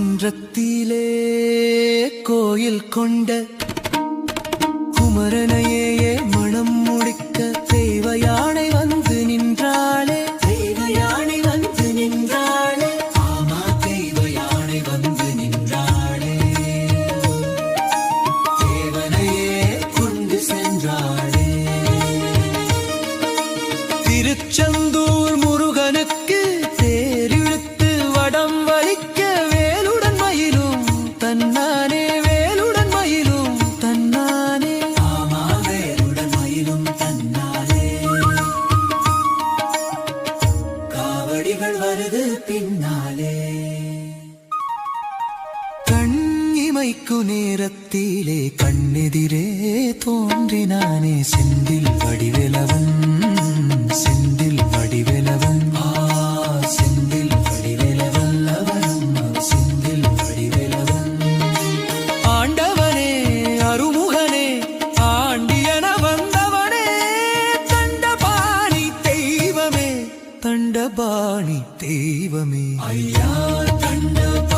குன்றத்திலே கோயில் கொண்ட குமரனையே மனம் முடிக்க தெய்வ யானை வந்து நின்றாளே. தெய்வ யானை வந்து நின்றாளே. ஆமா தெய்வ யானை வந்து நின்றாளே. தேவனையே கொண்டு சென்றாளே. திருச்செந்தூர் முருகனுக்கு தேரிழுத்து வடம் வலிக்க தன்னானே வேலுடன் மயிலும் தன்னானே. ஆமா வேலுடன் மயிலும் தன்னானே. காவடிகள் வருது பின்னாலே. கண் இமைக்கு நேரத்திலே கண்ணெதிரே தோன்றினானே செந்தில். தண்டபாணி தெய்வமே. ஐயா தண்டபாணி